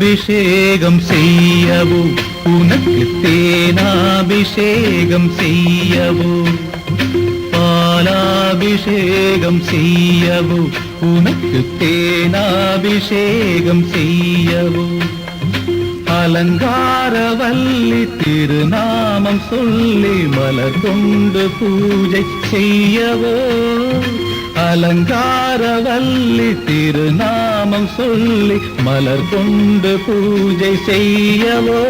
அபிஷேகம் செய்யவோ? உனக்கு தேனாபிஷேகம் செய்யவோ? பாலாபிஷேகம் செய்யவோ? உனக்கு தேனாபிஷேகம் செய்யவோ? அலங்காரவல்லி திருநாமம் சொல்லி மலர் கொண்டு பூஜை செய்யவோ? அலங்காரவல்லி திருநாமம் சொல்லி மலர் கொண்டு பூஜை செய்யவோ.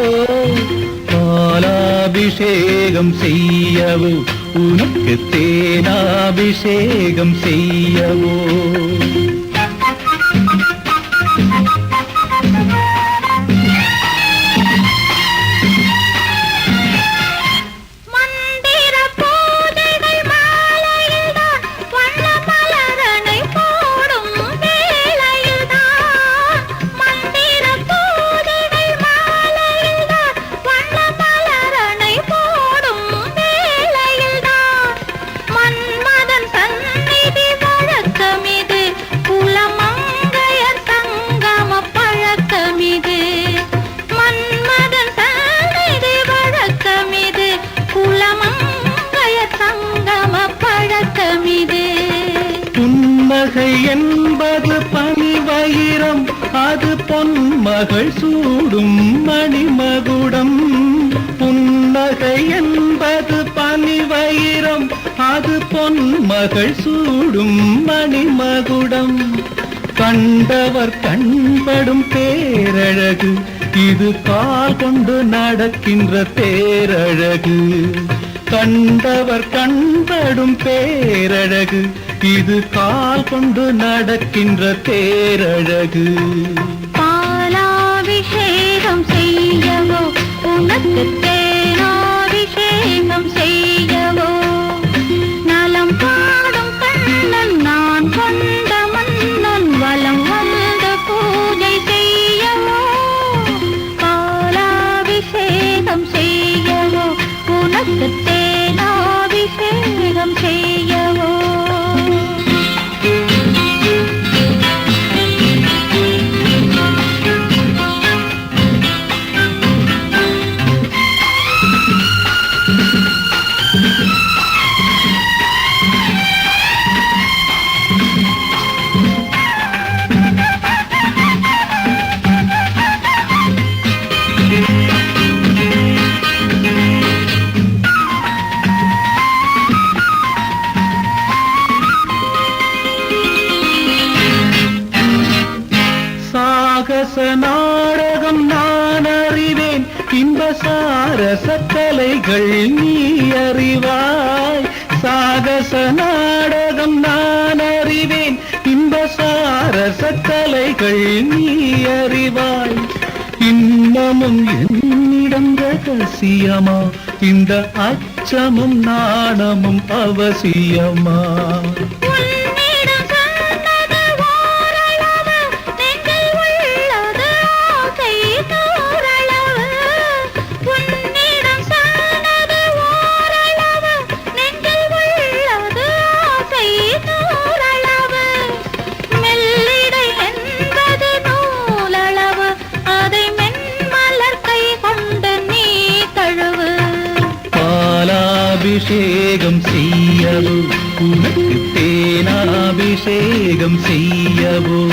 பாலாபிஷேகம் செய்யவோ. உனக்கு தேனாபிஷேகம் செய்யவோ. மகள் சூடும் மணிமகுடம் புன்னகை என்பது பனிவயிரம். அது பொன் மகள் சூடும் மணிமகுடம். கண்டவர் கண்படும் பேரழகு இது கால் கொண்டு நடக்கின்ற பேரழகு. கண்டவர் கண்படும் பேரழகு இது கால் கொண்டு நடக்கின்ற தேரழகு பாலாபிஷேகம் செய்யவோ உனக்கு சாகச நாடகம் நான் அறிவேன். இன்ப சாரச கலைகள் நீ அறிவாய். சாகச நாடகம் நான் அறிவேன். இன்ப சாரச கலைகள் நீ அறிவாய். இன்னமும் என்னிடம் ரகசியமா? இந்த அச்சமும் நாணமும் அவசியமா? அபிஷேகம் செய்யவோ? உனக்கு தேனாபிஷேகம் செய்யவோ?